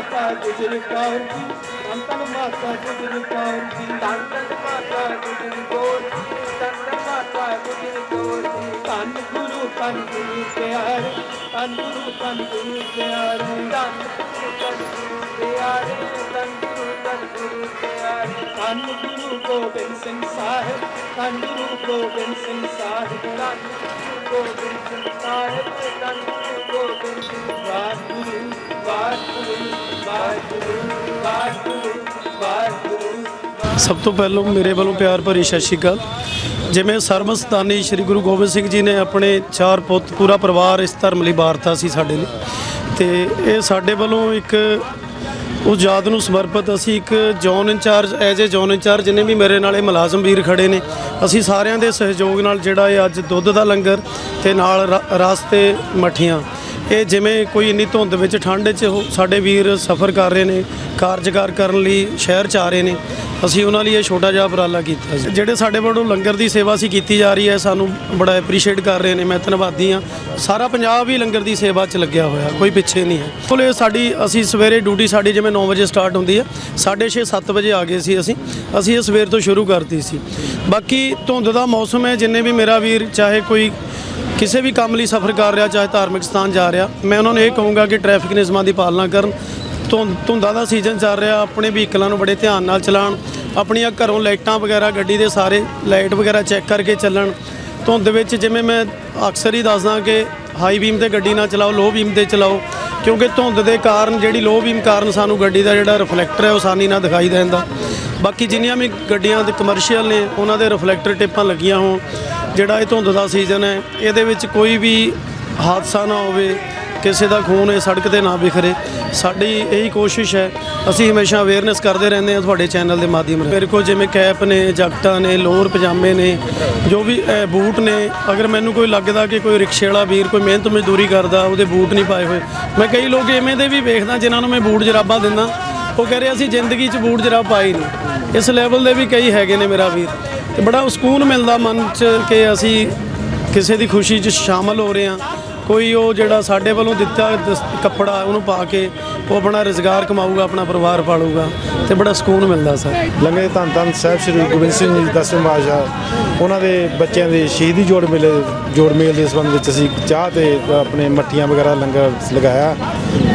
ਮਾਤਾ ਗੁਜਰ ਕੌਰ ਜੀ ਧੰਨ ਧੰਨ ਮਾਤਾ ਗੁਜਰ ਕੌਰ ਜੀ ਧੰਨ ਧੰਨ ਮਾਤਾ ਗੁਜਰ ਕੌਰ ਜੀ ਧੰਨ ਧੰਨ ਮਾਤਾ ਗੁਜਰ ਕੌਰ ਜੀ ਧੰਨ ਗੁਰੂ ਧੰਨ ਗੁਰੂ ਪਿਆਰੇ ਧੰਨ ਗੁਰੂ ਧੰਨ ਗੁਰੂ ਪਿਆਰੇ ਧੰਨ ਗੁਰੂ ਧੰਨ ਗੁਰੂ ਪਿਆਰੇ ਧੰਨ ਗੁਰੂ ਧੰਨ ਗੁਰੂ ਪਿਆਰੇ ਧੰਨ ਗੁਰੂ ਗੋਬਿੰਦ ਸਿੰਘ ਸਾਹਿਬ ਧੰਨ ਗੁਰੂ ਗੋਬਿੰਦ ਸਿੰਘ ਸਾਹਿਬ ਧੰਨ ਗੁਰੂ ਗੋਬਿੰਦ ਸਿੰਘ ਸਾਹਿਬ ਧੰਨ ਸਭ ਤੋਂ ਪਹਿਲਾਂ ਮੇਰੇ ਵੱਲੋਂ ਪਿਆਰ ਭਰੀ ਸਤਿ ਸ਼੍ਰੀ ਅਕਾਲ। ਜਿਵੇਂ ਸਰਬਸਤਾਨੀ ਸ੍ਰੀ ਗੁਰੂ ਗੋਬਿੰਦ ਸਿੰਘ ਜੀ ਨੇ ਆਪਣੇ ਚਾਰ ਪੁੱਤ, ਪੂਰਾ ਪਰਿਵਾਰ ਇਸ ਧਰਮ ਲਈ ਵਾਰਤਾ ਸੀ ਸਾਡੇ ਲਈ। ਤੇ ਇਹ ਸਾਡੇ ਵੱਲੋਂ ਇੱਕ ਉਸ ਯਾਦ ਨੂੰ ਸਮਰਪਿਤ ਅਸੀਂ ਇੱਕ zone incharge as a zone incharge ਜਿੰਨੇ ਵੀ ਮੇਰੇ ਨਾਲ ਇਹ ਮੁਲਾਜ਼ਮ ਵੀਰ ਖੜੇ ਨੇ, ਅਸੀਂ ਸਾਰਿਆਂ ਦੇ ਸਹਿਯੋਗ ਨਾਲ ਜਿਹੜਾ ਇਹ ਅੱਜ ਦੁੱਧ ਦਾ ਲੰਗਰ ਤੇ ਨਾਲ ਰਸ ਤੇ ਮੱਠੀਆਂ ਇਹ ਜਿਵੇਂ ਕੋਈ ਇੰਨੀ ਧੁੰਦ ਵਿੱਚ ਠੰਡ 'ਚ ਉਹ ਸਾਡੇ ਵੀਰ ਸਫ਼ਰ ਕਰ ਰਹੇ ਨੇ ਕਾਰਜਕਾਰ ਕਰਨ ਲਈ ਸ਼ਹਿਰ 'ਚ ਆ ਰਹੇ ਨੇ, ਅਸੀਂ ਉਹਨਾਂ ਲਈ ਇਹ ਛੋਟਾ ਜਿਹਾ ਉਪਰਾਲਾ ਕੀਤਾ ਸੀ। ਜਿਹੜੇ ਸਾਡੇ ਵੱਲੋਂ ਲੰਗਰ ਦੀ ਸੇਵਾ ਸੀ ਕੀਤੀ ਜਾ ਰਹੀ ਹੈ, ਸਾਨੂੰ ਬੜਾ ਐਪਰੀਸ਼ੀਏਟ ਕਰ ਰਹੇ ਨੇ, ਮੈਂ ਧੰਨਵਾਦੀ ਹਾਂ। ਸਾਰਾ ਪੰਜਾਬ ਹੀ ਲੰਗਰ ਦੀ ਸੇਵਾ 'ਚ ਲੱਗਿਆ ਹੋਇਆ, ਕੋਈ ਪਿੱਛੇ ਨਹੀਂ ਹੈ। ਕੋਲੇ ਸਾਡੀ, ਅਸੀਂ ਸਵੇਰੇ ਡਿਊਟੀ ਸਾਡੀ ਜਿਵੇਂ 9 ਵਜੇ ਸਟਾਰਟ ਹੁੰਦੀ ਹੈ 6:30 7 ਵਜੇ ਆ ਗਏ ਸੀ ਅਸੀਂ ਅਸੀਂ ਇਹ ਸਵੇਰ ਤੋਂ ਸ਼ੁਰੂ ਕਰਤੀ ਸੀ। ਬਾਕੀ ਧੁੰਦ ਦਾ ਮੌਸਮ ਹੈ, ਜਿੰਨੇ ਵੀ ਮੇਰਾ ਵੀਰ, ਚਾਹੇ ਕੋਈ ਕਿਸੇ ਵੀ ਕੰਮ ਲਈ ਸਫ਼ਰ ਕਰ ਰਿਹਾ, ਚਾਹੇ ਧਾਰਮਿਕ ਸਥਾਨ ਜਾ ਰਿਹਾ, ਮੈਂ ਉਹਨਾਂ ਨੂੰ ਇਹ ਕਹੂੰਗਾ ਕਿ ਟ੍ਰੈਫਿਕ ਨਿਯਮਾਂ ਦੀ ਪਾਲਣਾ ਕਰਨ। ਧੁੰਦ ਧੁੰਦਾਂ ਦਾ ਸੀਜ਼ਨ ਚੱਲ ਰਿਹਾ, ਆਪਣੇ ਵਹੀਕਲਾਂ ਨੂੰ ਬੜੇ ਧਿਆਨ ਨਾਲ ਚਲਾਉਣ, ਆਪਣੀਆਂ ਘਰੋਂ ਲਾਈਟਾਂ ਵਗੈਰਾ, ਗੱਡੀ ਦੇ ਸਾਰੇ ਲਾਈਟ ਵਗੈਰਾ ਚੈੱਕ ਕਰਕੇ ਚੱਲਣ। ਧੁੰਦ ਵਿੱਚ ਜਿਵੇਂ ਮੈਂ ਅਕਸਰ ਹੀ ਦੱਸਦਾ ਕਿ ਹਾਈ ਬੀਮ ਤੇ ਗੱਡੀ ਨਾ ਚਲਾਓ ਲੋ ਬੀਮ ਤੇ ਚਲਾਓ, ਕਿਉਂਕਿ ਧੁੰਦ ਦੇ ਕਾਰਨ ਜਿਹੜੀ ਲੋ ਬੀਮ ਕਾਰਨ ਸਾਨੂੰ ਗੱਡੀ ਦਾ ਜਿਹੜਾ ਰਿਫਲੈਕਟਰ ਹੈ ਉਹ ਆਸਾਨੀ ਨਾਲ ਦਿਖਾਈ ਦਿੰਦਾ ਬਾਕੀ ਜਿੰਨੀਆਂ ਵੀ ਗੱਡੀਆਂ ਦੇ ਕਮਰਸ਼ੀਅਲ ਨੇ, ਉਹਨਾਂ ਦੇ ਰਿਫਲੈਕਟਰ ਟਿੱਪਾਂ ਲੱਗੀਆਂ ਹੋਣ ਜਿਹੜਾ ਇਹ ਧੁੰਦ ਦਾ ਸੀਜ਼ਨ ਹੈ, ਇਹਦੇ ਵਿੱਚ ਕੋਈ ਵੀ ਹਾਦਸਾ ਨਾ ਹੋਵੇ, ਕਿਸੇ ਦਾ ਖੂਨ ਇਹ ਸੜਕ ਤੇ ਨਾ ਵਿਖਰੇ ਸਾਡੀ ਇਹੀ ਕੋਸ਼ਿਸ਼ ਹੈ, ਅਸੀਂ ਹਮੇਸ਼ਾ ਅਵੇਅਰਨੈਸ ਕਰਦੇ ਰਹਿੰਦੇ ਹਾਂ ਤੁਹਾਡੇ ਚੈਨਲ ਦੇ ਮਾਧਿਅਮ ਰਾਹੀਂ। ਮੇਰੇ ਕੋਲ ਜਿਵੇਂ ਕੈਪ ਨੇ ਜੈਕਟਾਂ ਨੇ ਲੋਅਰ ਪਜਾਮੇ ਨੇ, ਜੋ ਵੀ ਬੂਟ ਨੇ, ਅਗਰ ਮੈਨੂੰ ਕੋਈ ਲੱਗਦਾ ਕਿ ਕੋਈ ਰਿਕਸ਼ੇ ਵਾਲਾ ਵੀਰ ਕੋਈ ਮਿਹਨਤ ਮਜ਼ਦੂਰੀ ਕਰਦਾ, ਉਹਦੇ ਬੂਟ ਨਹੀਂ ਪਾਏ ਹੋਏ। ਮੈਂ ਕਈ ਲੋਕ ਐਵੇਂ ਦੇ ਵੀ ਵੇਖਦਾ ਜਿਨ੍ਹਾਂ ਨੂੰ ਮੈਂ ਬੂਟ ਜਰਾਬਾਂ ਦਿੰਦਾ। ਉਹ ਕਹ ਰਹੇ, ਅਸੀਂ ਜ਼ਿੰਦਗੀ 'ਚ ਬੂਟ ਜਰਾਬ ਪਾਈ ਨਹੀਂ। ਇਸ ਲੈਵਲ ਦੇ ਵੀ ਕਈ ਹੈਗੇ ਨੇ ਮੇਰਾ ਵੀਰ। ਤੇ ਬੜਾ ਸਕੂਨ ਮਿਲਦਾ ਮਨ 'ਚ ਕਿ ਅਸੀਂ ਕਿਸੇ ਦੀ ਖੁਸ਼ੀ 'ਚ ਸ਼ਾਮਲ ਹੋ ਰਹੇ ਹਾਂ। ਕੋਈ ਉਹ ਜਿਹੜਾ ਸਾਡੇ ਵੱਲੋਂ ਦਿੱਤਾ ਦਸ- ਕੱਪੜਾ ਉਹਨੂੰ ਪਾ ਕੇ ਉਹ ਆਪਣਾ ਰੋਜ਼ਗਾਰ ਕਮਾਊਗਾ, ਆਪਣਾ ਪਰਿਵਾਰ ਪਾਲੂਗਾ ਤੇ ਬੜਾ ਸਕੂਨ ਮਿਲਦਾ ਸਰ। ਲੰਗਰ ਦੇ ਧੰਨ ਧੰਨ ਸਾਹਿਬ ਸ੍ਰੀ ਗੁਰੂ ਗੋਬਿੰਦ ਸਿੰਘ ਜੀ, ਦਸਵੇਂ ਪਾਤਸ਼ਾਹ। ਉਹਨਾਂ ਦੇ ਬੱਚਿਆਂ ਦੇ ਸ਼ਹੀਦੀ ਜੋੜ ਮੇਲੇ, ਜੋੜ ਮੇਲ ਦੇ ਸੰਬੰਧ ਵਿੱਚ ਅਸੀਂ ਚਾਹ ਤੇ ਆਪਣੇ ਮੱਠੀਆਂ ਵਗੈਰਾ ਲੰਗਰ ਲਗਾਇਆ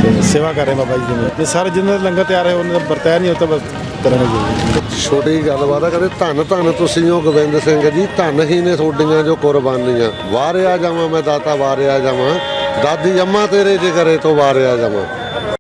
ਤੇ ਸੇਵਾ ਕਰ ਰਹੇ ਬਾਬਾ ਜੀ ਦੀ ਜੇ ਸਾਰੇ, ਜਿੰਨੇ ਦਾ ਲੰਗਰ ਤਿਆਰ ਹੈ ਉਹਨਾਂ ਦਾ ਵਰਤਾਇਆ ਨਹੀਂ ਹੁੰਦਾ ਬਸ ਕਰਾਂਗੇ ਛੋਟੀ ਗੱਲਬਾਤ ਆ, ਕਹਿੰਦੇ ਧੰਨ ਧੰਨ ਤੁਸੀਂ ਹੋ ਗੋਬਿੰਦ ਸਿੰਘ ਜੀ, ਧੰਨ ਹੀ ਨੇ ਤੁਹਾਡੀਆਂ ਜੋ ਕੁਰਬਾਨੀਆਂ। ਵਾਰਿਆ ਜਾਵਾਂ ਮੈਂ ਦਾਤਾ, ਵਾਰਿਆ ਜਾਵਾਂ। ਦਾਦੀ ਅੰਮਾ ਤੇਰੇ ਜਿਗਰੇ ਤੋਂ ਵਾਰਿਆ ਜਾਵਾਂ।